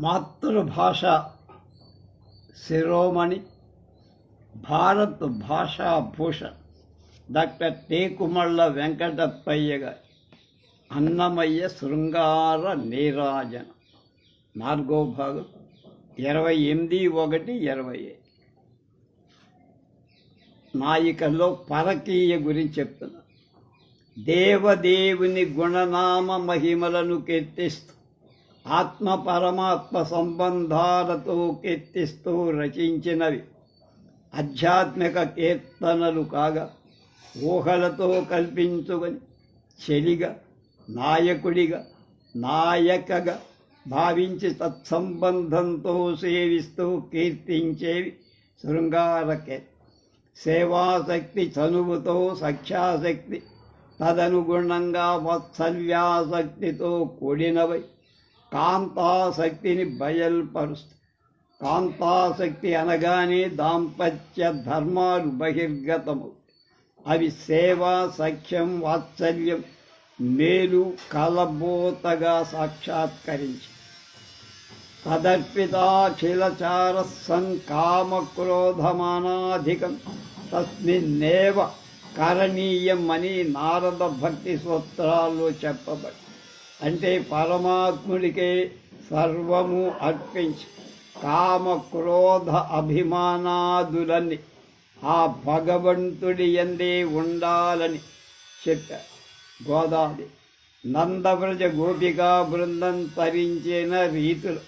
మాతృభాష శిరోమణి భారత్ భాషాభూషణ్ డాక్టర్ టేకుమళ్ళ వెంకటప్పయ్య గారి అన్నమయ్య శృంగార నీరాజన. నాలుగో భాగం ఇరవై ఎనిమిది ఒకటి ఇరవై నాయికల్లో పరకీయ గురించి చెప్తున్నా. దేవదేవుని గుణనామ మహిమలను కీర్తిస్తూ ఆత్మ పరమాత్మ సంబంధాలతో కీర్తిస్తూ రచించినవి. ఆధ్యాత్మిక కీర్తనలు కాగా ఊహలతో కల్పించుకొని చెలిగా నాయకుడిగా నాయకగా భావించి తత్సంబంధంతో సేవిస్తూ కీర్తించేవి శృంగారకే. సేవాశక్తి చనువుతో సఖ్యాశక్తి తదనుగుణంగా వత్సల్యాశక్తితో కూడినవై. కాంతాశక్తిని బయల్పరుస్తుంది కాంతాశక్తి అనగానే దాంపత్య ధర్మాలు బహిర్గతము అవి సేవ సఖ్యం వాత్సల్యం మేలు కలబోతగా సాక్షాత్కరించి. తదర్పితాఖిలచార సంకామక్రోధమానాధికం. తస్మిన్నేవ కరణీయం అని నారద భక్తి సూత్రాల్లో చెప్పబడి అంటే పరమాత్ముడికే సర్వము అర్పించి కామ క్రోధ అభిమానాదులన్నీ ఆ భగవంతుడి ఎందే ఉండాలని చెప్పారు. గోదావరి నందవ్రజ గోపికా బృందం తరించిన రీతులు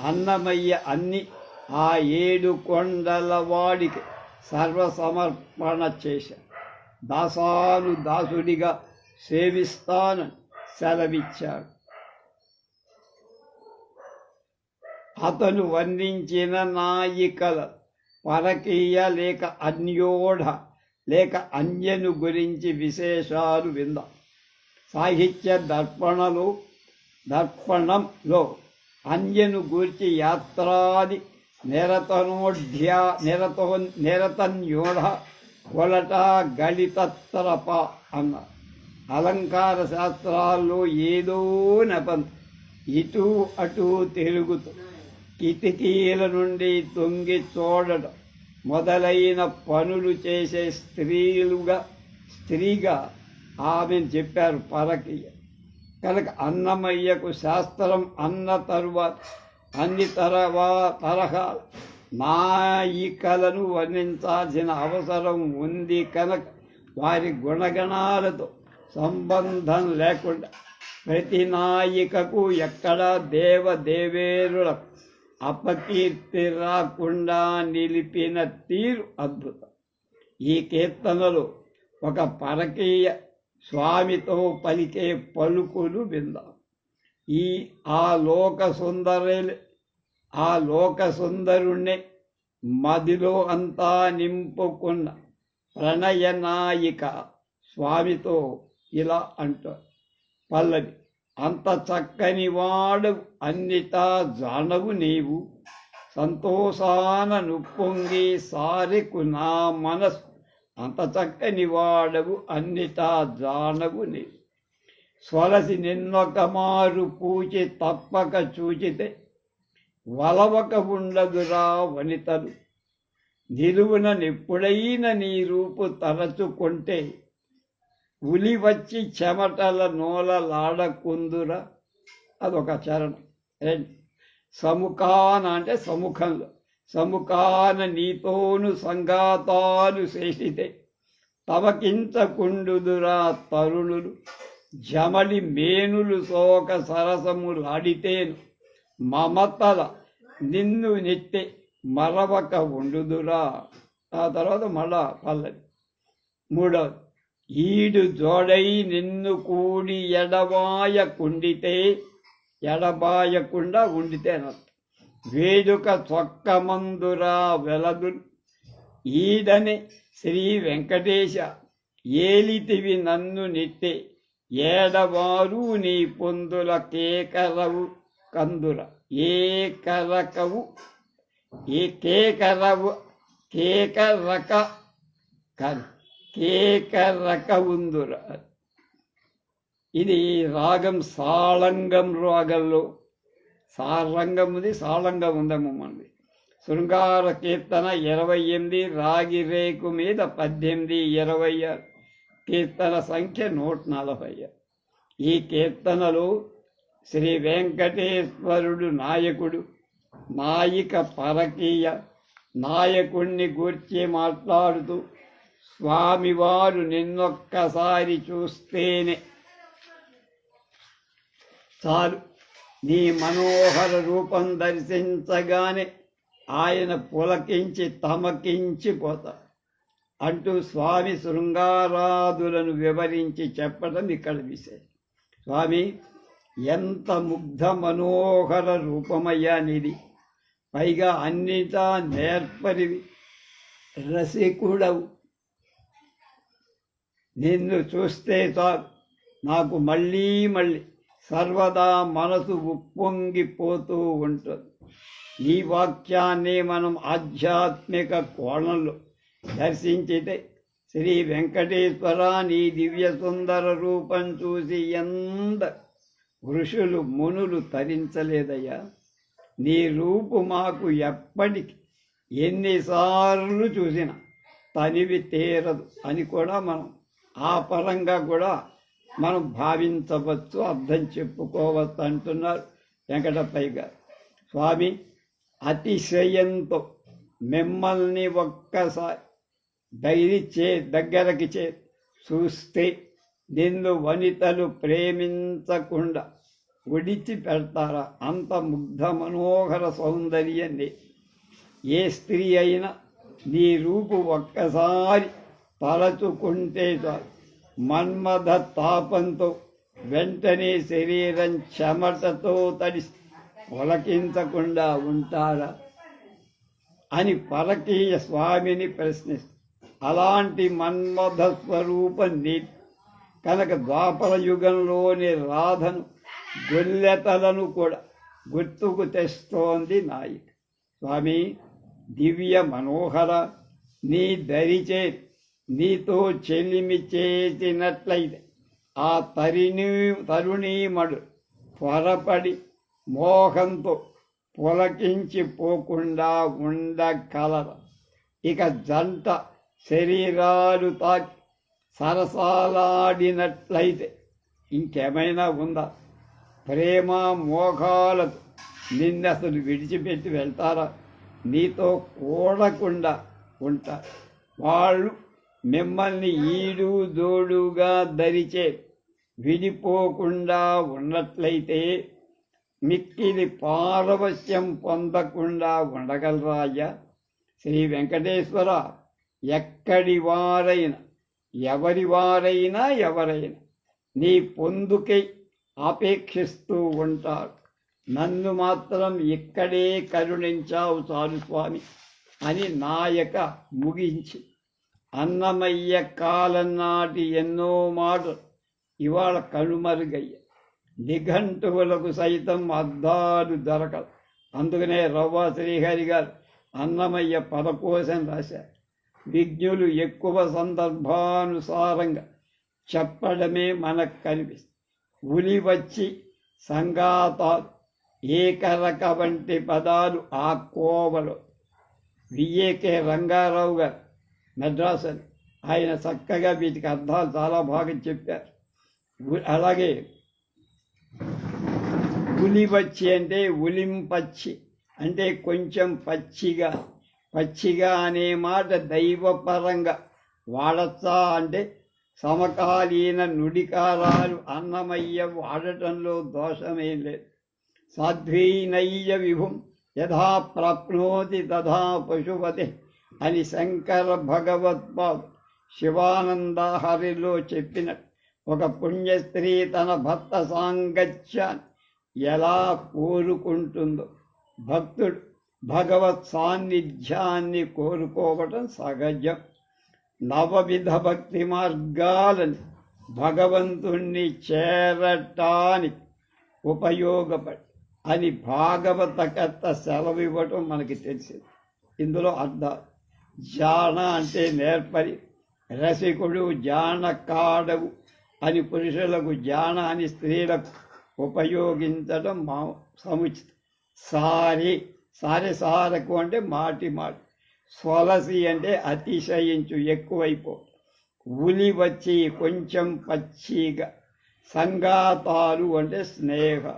అన్నమయ్య అన్ని ఆ ఏడు కొండల వాడికి సర్వసమర్పణ చేశారు. దాసాను దాసుడిగా సేవిస్తానని సెలవిచ్చాడు అతను వర్ణించిన నాయికల పరకీయ లేక అన్యోఢ లేక అన్యను గురించి విశేషాలు విందాం. సాహిత్య దర్పణలు దర్పణంలో అన్యను గూర్చి యాత్రాది నిరతనోఢ్యా నిరతో నిరతన్యోఢ కొలట గళితత్తరప అన్నారు. అలంకార శాస్త్రాల్లో ఏదో నపం. ఇటు అటు తిరుగుతూ. కిటికీల నుండి తొంగి చూడడం మొదలైన పనులు చేసే స్త్రీలుగా స్త్రీగా ఆమె చెప్పారు పరకీయ. కనుక అన్నమయ్యకు శాస్త్రం అన్న తరువాత అన్ని తరవా తరహా నాయికలను వర్ణించాల్సిన అవసరం ఉంది కనుక వారి గుణగణాలతో. సంబంధం లేకుండా ప్రతి నాయికకు ఎక్కడ దేవదేవేరుల అపకీర్తి రాకుండా నిలిపిన తీరు అద్భుతం. ఈ కీర్తనలు ఒక పరకీయ స్వామితో పలికే పలుకులు విందాం. ఈ ఆ లోక సుందరు ఆ లోక సుందరుణ్ణి మదిలో అంతా నింపుకున్న ప్రణయ నాయిక స్వామితో ఇలా అంటారు. పల్లవి అంత చక్కని వాడు అన్నిటా జానవు నీవు. సంతోషాన నుప్పొంగి సారెకు నా మనసు. అంత చక్కని వాడవు అన్నిటా జానవు నీవు. స్వలసి నిన్నొక మారు పూచి తప్పక చూచితే వలవక ఉండదురా వనితలు. నిలువున నిప్పుడైన నీ రూపు తరచుకుంటే ఉలి వచ్చి చెమటల నోలలాడకుందుర. అదొక చరణం. రెండు సముఖాన అంటే సముఖంలో. సముఖాన నీతోను సంగాతాలు చేసితే తమకింతకుండుదురా తరుణులు. జమలి మేనులు శోక సరసములాడితేను. మమతల నిన్ను నెట్టే మరవక ఉండుదురా. ఆ తర్వాత మళ్ళా పల్లవి. మూడవది. ఈడు జోడై నిన్ను కూడి ఎడబాయకుండితే ఎడబాయకుండా ఉండితే అన్నట్టు వేడుక చొక్కమందురా వెలదు. ఈడని శ్రీ వెంకటేశ ఏలితివి నన్ను నెట్టే ఏడవారు నీ పొందుల కేకరవు కందుర. ఏకరకవు ఏ కేకరవు కేకరక కరు కేకరక ఉందుర ఇది రాగం సాళంగం రాగంలో. సారంగం ఉంది సాళంగం ఉందేమో మనది. శృంగార కీర్తన ఇరవై ఎనిమిది రాగి రేకు మీద పద్దెనిమిది ఇరవై ఆరు. కీర్తన సంఖ్య నూట నలభై ఈ కీర్తనలు శ్రీ వెంకటేశ్వరుడు నాయకుడు నాయిక పరకీయ నాయకుణ్ణి గూర్చి మాట్లాడుతూ స్వామివారు నిన్నొక్కసారి చూస్తేనే చాలు. నీ మనోహర రూపం దర్శించగానే ఆయన పులకించి తమకించిపోతారు అంటూ స్వామి శృంగారాదులను వివరించి చెప్పడం ఇక్కడ విషయం స్వామి ఎంత ముగ్ధ మనోహర రూపమయ్యా నీది. పైగా అన్నిటా నేర్పరివి రసికుడవు. నిన్ను చూస్తే చాలు నాకు మళ్ళీ మళ్ళీ సర్వదా మనసు ఉప్పొంగిపోతూ ఉంటుంది ఈ వాక్యాన్ని మనం ఆధ్యాత్మిక కోణంలో దర్శించితే శ్రీ వెంకటేశ్వర నీ దివ్య సుందర రూపం చూసి ఎంత ఋషులు మునులు తరించలేదయ్యా. నీ రూపు మాకు ఎప్పటికి ఎన్నిసార్లు చూసినా తనివి తీరదు అని కూడా మనం ఆ పరంగా కూడా మనం భావించవచ్చు అర్థం చెప్పుకోవచ్చు అంటున్నారు వెంకటప్పయ్య గారు. స్వామి అతిశయంతో మిమ్మల్ని ఒక్కసారి దైరి చే దగ్గరకి చే చూస్తే నిన్ను వనితలు ప్రేమించకుండా ఒడిచి పెడతారా? అంత ముగ్ధ మనోహర సౌందర్యాన్ని ఏ స్త్రీ అయినా నీ రూపు ఒక్కసారి తలచుకుంటే మన్మథ తాపంతో వెంటనే శరీరం చెమటతో తడి పొలకించకుండా ఉంటారా? అని పరకీయ స్వామిని ప్రశ్నిస్తారు అలాంటి మన్మథ స్వరూప నీతి కనుక ద్వాపర యుగంలోని రాధను గొల్లెతలను కూడా గుర్తుకు తెస్తోంది నాయిక. స్వామి దివ్య మనోహర నీ దరిచే నీతో చెలిమి చేసినట్లయితే ఆ తరిణి తరుణీమడు త్వరపడి మోహంతో పులకించిపోకుండా ఉండగలర. ఇక జంట శరీరాలు తాకి సరసాలాడినట్లయితే ఇంకేమైనా ఉందా? ప్రేమ మోహాలతో నిన్నసలు విడిచిపెట్టి వెళ్తారా? నీతో కూడకుండా ఉంటారు వాళ్ళు మిమ్మల్ని ఈడు దోడుగా ధరిచే విడిపోకుండా ఉన్నట్లయితే మిక్కిలి పారవశ్యం పొందకుండా ఉండగలరాయ్యా శ్రీ వెంకటేశ్వర ఎక్కడి వారైనా ఎవరి వారైనా ఎవరైనా నీ పొందుకై ఆపేక్షిస్తూ ఉంటారు. నన్ను మాత్రం ఇక్కడే కరుణించావు చాలు స్వామి అని నాయక ముగించి అన్నమయ్య కాలం నాటి ఎన్నో మాటలు ఇవాళ కనుమరుగయ్య నిఘంటువులకు సైతం అద్దాలు దొరకదు అందుకనే రవ్వ శ్రీహరి గారు అన్నమయ్య పదకోశం రాశారు. విజ్ఞులు ఎక్కువ సందర్భానుసారంగా చెప్పడమే మనకు కనిపిస్తుంది. ఉలి వచ్చి సంగాతాలు ఏకరక వంటి పదాలు ఆ కోవలో. విఏకే రంగారావు గారు మెడ్రాస్ అని ఆయన చక్కగా వీటికి అర్థాలు చాలా బాగా చెప్పారు. అలాగే ఉలి అంటే ఉలింపచ్చి అంటే కొంచెం పచ్చిగా పచ్చిగా అనే మాట దైవపరంగా వాడచ్చా అంటే సమకాలీన నుడికారాలు అన్నమయ్య వాడటంలో దోషమేం లేదు. సాధ్వీనయ్య విభుం యథా ప్రాప్నోతి తథా పశుపతి అని శంకర భగవత్పాదు శివానందహరిలో చెప్పినట్టు ఒక పుణ్యస్త్రీ తన భర్త సాంగత్యాన్ని ఎలా కోరుకుంటుందో భక్తుడు భగవత్ సాన్నిధ్యాన్ని కోరుకోవటం సహజం. నవవిధ భక్తి మార్గాలని భగవంతుణ్ణి చేరటానికి ఉపయోగపడి అని భాగవత కథ సెలవు ఇవ్వటం మనకి తెలిసింది. ఇందులో అర్థాలు. జాన అంటే నేర్పరి. రసికుడు జాన కాడవు అని పురుషులకు జాన అని స్త్రీలకు ఉపయోగించడం మా సముచితం సారి సారి సారకు అంటే మాటి మాటి. స్వలసి అంటే అతిశయించు ఎక్కువైపో. ఉలి వచ్చి కొంచెం పచ్చిగా. సంగాతాలు అంటే స్నేహ.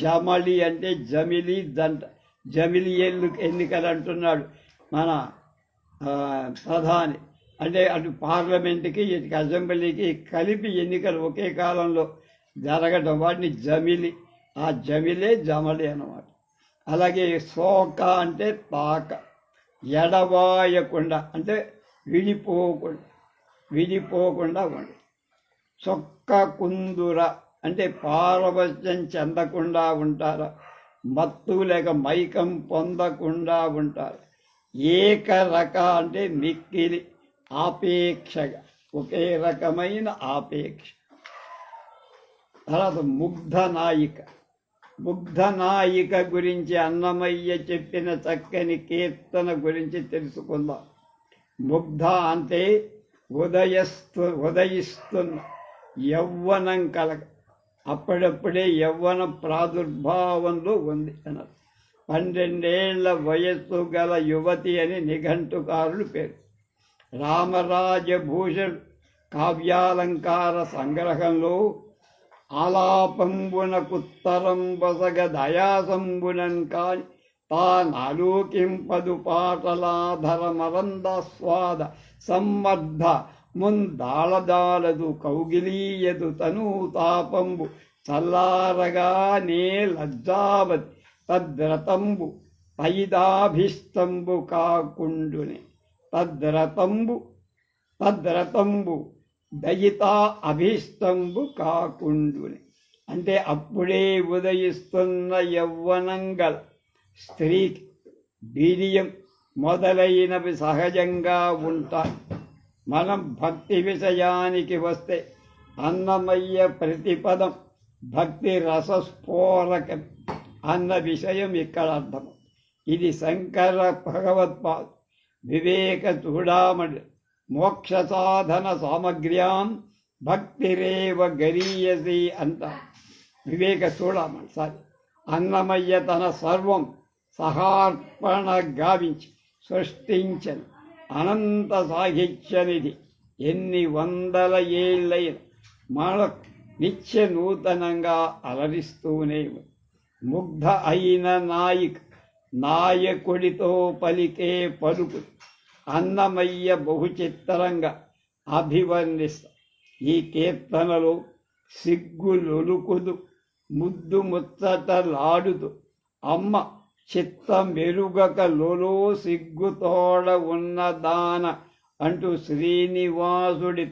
జమలి అంటే జమిలి దంట జమిలి ఎల్లు ఎన్నికలు అంటున్నాడు మన ప్రధాని. అంటే అటు పార్లమెంట్కి ఇటు అసెంబ్లీకి కలిపి ఎన్నికలు ఒకే కాలంలో జరగడం వాటిని జమిలి ఆ జమిలే జమలి అన్నమాట. అలాగే శోక అంటే తాక ఎడవాయకుండా అంటే విడిపోకుండా విడిపోకుండా ఉండి. చొక్క కుందుర అంటే పారవశ్యం చెందకుండా ఉంటారా? మత్తు లేక మైకం పొందకుండా ఉంటారు. ఏకరక అంటే మిక్కిలి ఆపేక్షగా ఒకే రకమైన ఆపేక్ష. తర్వాత ముగ్ధ నాయిక ముగ్ధ నాయిక గురించి అన్నమయ్య చెప్పిన చక్కని కీర్తన గురించి తెలుసుకుందాం. ముగ్ధ అంటే ఉదయస్తు ఉదయిస్తున్న యవ్వనం కలగ. అప్పుడప్పుడే యవ్వన ప్రాదుర్భావంలో ఉంది అన్నారు పన్నెండేళ్ళ వయస్సు గల యువతి అని నిఘంటుకారులు పేరు. రామరాజభూషణ్ కావ్యాలంకార సంగ్రహంలో ఆలాపంబునకుత్తరం బసగ దయాసంబునన్ కాని తానాలోకింపదు పాటలాధరమరందాస్వాద సమ్మర్ధ ముందాళదాలదు కౌగిలీయదు తను తాపంబు చల్లారగా నే లజ్జావతి తద్రతంబు పైదాభిస్తంబు కాకుండుని. తద్రతంబు తద్రతంబు దయితా అభిస్తంబు కాకుండుని. అంటే అప్పుడే ఉదయిస్తున్న యవ్వనంగల స్త్రీ బీర్యం మొదలైనవి సహజంగా ఉంటాయి. మనం భక్తి విషయానికి వస్తే అన్నమయ్య ప్రతిపదం భక్తి రసస్ఫోరకం. అన్న విషయం ఇక్కడ అర్థం ఇది శంకర భగవత్పాద్ వివేక చూడామణి మోక్ష సాధన సామగ్ర్యాం భక్తిరేవ గరీయసి అంట వివేక చూడామణి సారీ. అన్నమయ్య తన సర్వం సహార్పణ గావించి సృష్టించని. అనంత సాహిత్యనిధి. ఎన్ని వందల ఏళ్ళైన మన నిత్య నూతనంగా అలరిస్తూనే ఉంది. ముగ్ధ అయిన నాయక్ నాయకుడితో పలికే పలుకు అన్నమయ్య బహుచిత్రంగా అభివర్ణిస్తా. ఈ కీర్తనలో సిగ్గులొలుకుదు ముద్దు ముచ్చటలాడుతూ అమ్మ చిత్త మెరుగక లోలో సిగ్గుతోడ ఉన్నదాన అంటూ శ్రీనివాసుడి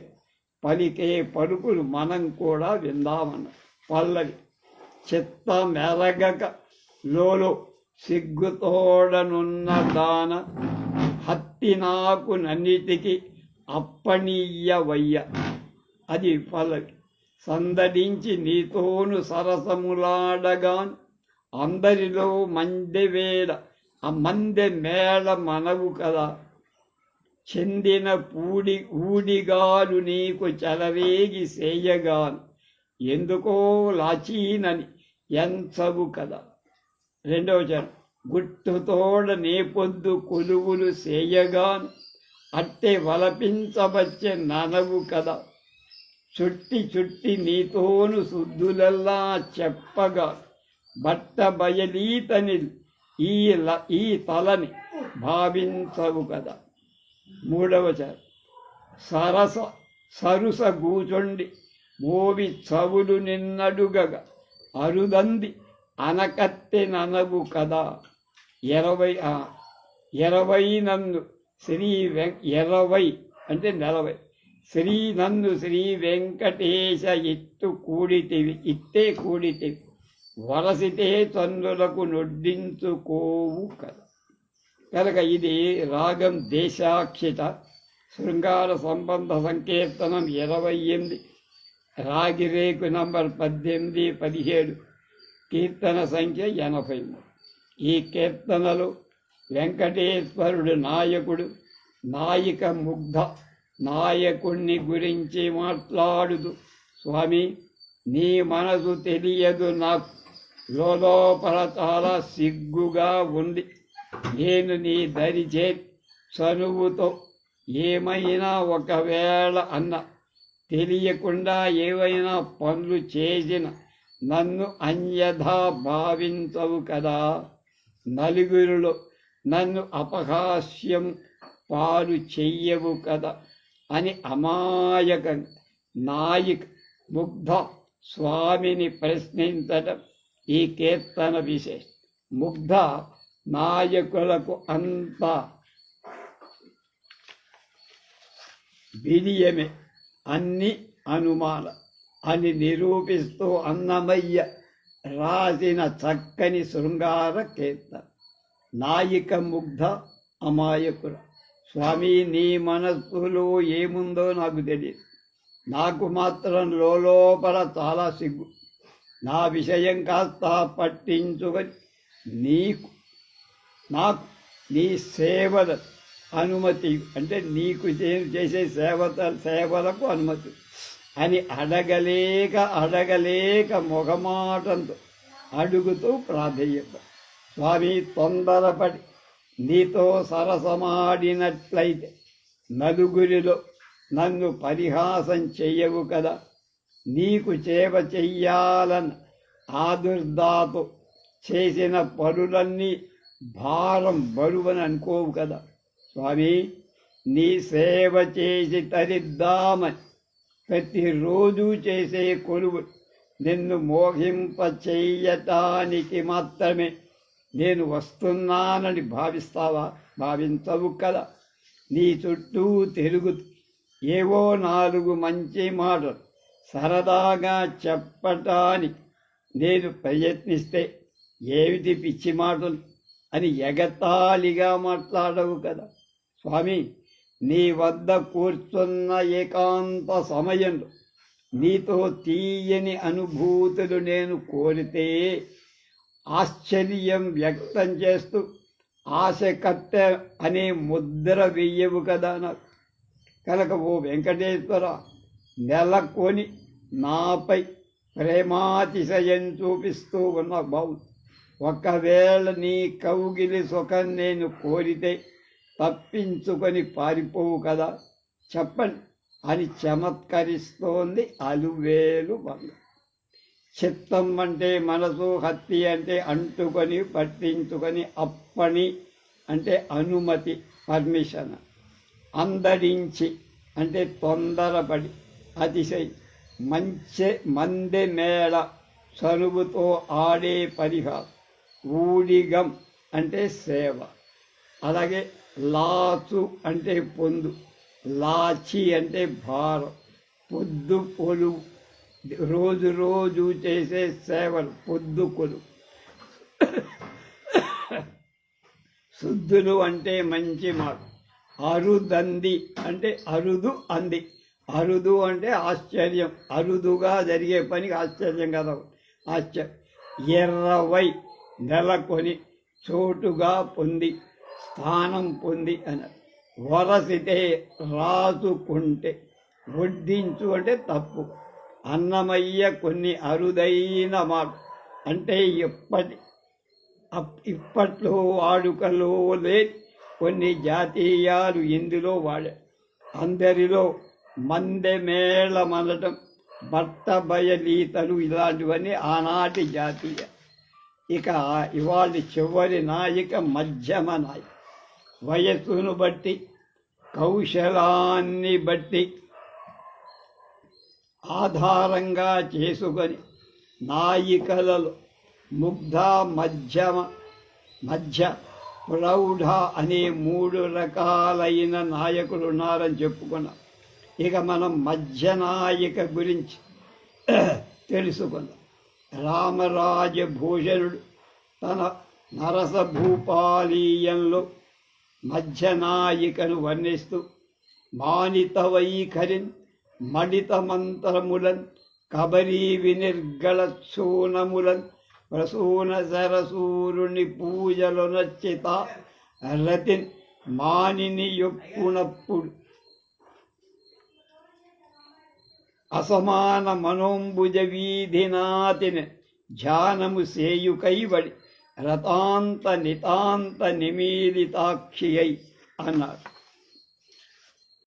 పలికే పలుకులు మనం కూడా విందామన్న. పల్లవి చిత్త మెరగక లోలు సిగ్గుతోడనున్న దాన హత్తి నాకు నన్నిటికి అప్పనీయవయ్య. అది పల్లవి సందడించి నీతోను సరసములాడగాన్ అందరిలో మందె వేళ ఆ మందె మేళ మనవు కదా. చెందిన పూడి ఊడిగాలు నీకు చెలరేగి సేయగాను. ఎందుకో లాచీనని ఎంచవు కదా రెండవ చరణం గుట్టుతోడ నీ పొద్దు కొలువులు సేయగాను అట్టే వలపించవచ్చే ననవు కదా చుట్టి చుట్టి నీతోను శుద్ధులల్లా చెప్పగా బట్ట బయలీతని ఈ ల- ఈ తలని భావించవు కదా మూడవ చరణం సరస సరుస గూచుండి మోవి చవులు నిన్నడుగగా. అరుదంది అనకత్తె ననవు కదా ఇరవై ఇరవై నన్ను శ్రీ వెం ఇరవై అంటే నలభై శ్రీ నన్ను శ్రీ వెంకటేశ ఇత్తు కూడితివి ఇత్తే కూడితివి వరసితే తన్నులకు నొడ్డించుకోవు కదా కనుక ఇది రాగం దేశాక్షిత శృంగార సంబంధ సంకీర్తనం ఇరవై ఎనిమిది రాగిరేకు నంబర్ పద్దెనిమిది పదిహేడు. కీర్తన సంఖ్య ఎనభై మూడు. ఈ కీర్తనలు వెంకటేశ్వరుడు నాయకుడు నాయిక ముగ్ధ నాయకుణ్ణి గురించి మాట్లాడుతూ స్వామి నీ మనసు తెలియదు నాకు. లోపల చాలా సిగ్గుగా ఉంది. నేను నీ దరిచే చనువుతో ఏమైనా ఒకవేళ అన్న. తెలియకుండా ఏవైనా పనులు చేసిన నన్ను అన్యథా భావించవు కదా. నలుగురిలో నన్ను అపహాస్యం పాలు చెయ్యవు కదా అని అమాయకం నాయిక్ ముగ్ధ స్వామిని ప్రశ్నించటం ఈ కీర్తన విశేషం. ముగ్ధ నాయకులకు అంతా బిలియమే అన్ని అనుమాన అని నిరూపిస్తూ అన్నమయ్య రాసిన చక్కని శృంగార కీర్తన నాయిక ముగ్ధ అమాయకుల స్వామి నీ మనస్సులో ఏముందో నాకు తెలియదు నాకు మాత్రం లోపల చాలా సిగ్గు. నా విషయం కాస్త పట్టించుకొని నీకు నాకు నీ సేవల అనుమతి అంటే నీకు చేసే సేవ సేవలకు అనుమతి. అని అడగలేక అడగలేక మొగమాటంతో అడుగుతూ ప్రాధేయత స్వామి తొందరపడి నీతో సరసమాడినట్లయితే నలుగురిలో నన్ను పరిహాసం చెయ్యవు కదా. నీకు సేవ చెయ్యాలన్న ఆదుర్దాతో చేసిన పనులన్నీ భారం బరువని అనుకోవు కదా. స్వామి నీ సేవ చేసి తరిద్దామని ప్రతిరోజు చేసే కొలువు నిన్ను మోహింప చెయ్యటానికి మాత్రమే. నేను వస్తున్నానని భావిస్తావా? భావించవు కదా. నీ చుట్టూ తిరుగు. ఏవో నాలుగు మంచి మాటలు సరదాగా చెప్పటానికి నేను ప్రయత్నిస్తే ఏమిటి పిచ్చి మాటలు? అని ఎగతాళిగా మాట్లాడవు కదా. స్వామి నీ వద్ద కూర్చున్న ఏకాంత సమయంలో నీతో తీయని అనుభూతులు నేను కోరితే ఆశ్చర్యం వ్యక్తం చేస్తూ ఆశ కత్తె అనే ముద్ర వెయ్యవు కదా నాకు. కనుక ఓ వెంకటేశ్వర నెలకొని నాపై ప్రేమాతిశయం చూపిస్తూ ఉన్న బావు ఒకవేళ నీ కౌగిలి సుఖం నేను కోరితే తప్పించుకొని పారిపోవు కదా. చెప్పండి. అని చమత్కరిస్తోంది అలువేలు బంగ చిత్తం అంటే మనసు హత్తి అంటే అంటుకొని పట్టించుకొని అప్పని అంటే అనుమతి పర్మిషన్. అందరించి అంటే తొందరపడి అతిశయి. మంచి మందె మేళ చనువుతో ఆడే పరిహారం. ఊడిగం అంటే సేవ. అలాగే లాచు అంటే పొందు లాచి అంటే భారం పొద్దు పొలు రోజు రోజు చేసే సేవలు పొద్దుకులు శుద్ధులు అంటే మంచి మాట. అరుదంది అంటే అరుదు అంది. అరుదు అంటే ఆశ్చర్యం. అరుదుగా జరిగే పనికి ఆశ్చర్యం కదా. ఆశ్చర్యం. ఎర్రవై నెలకొని చోటుగా పొంది. స్థానం పొంది అని. వరసితే రాసుకుంటే వడ్డించు అంటే తప్పు. అన్నమయ్య కొన్ని అరుదైన మాట అంటే ఇప్పటి అప్- ఇప్పట్లో వాడుకలో లేని కొన్ని జాతీయాలు ఇందులో వాడే. అందరిలో మందెమేళమనటం భర్త బయలీతలు ఇలాంటివన్నీ ఆనాటి జాతీయ. ఇక ఇవాళ చివరి నాయిక మధ్యమ నాయిక. వయస్సును బట్టి కౌశలాన్ని బట్టి ఆధారంగా చేసుకొని నాయికలలో ముగ్ధ మధ్యమ మధ్య ప్రౌఢ అనే మూడు రకాలైన నాయకులు ఉన్నారని చెప్పుకున్నాం. ఇక మనం మధ్య నాయిక గురించి తెలుసుకుందాం. రామరాజభూషణుడు తన నరసభూపాలీయంలో మధ్యనాయికను వర్ణిస్తూ మానిత వైఖరిన్ మడిత మంత్రములన్ కబరీ వినిర్గళ చూనములన్ ప్రసూన సరసూరుని పూజలు నచ్చిత రతిన్ మానిని యొక్కునప్పుడు అసమాన మనోంబుజ వీధినాతిని ధ్యానము సేయుకైవడి. రతాంత నితాంత నిమీలితాక్షి అన్నారు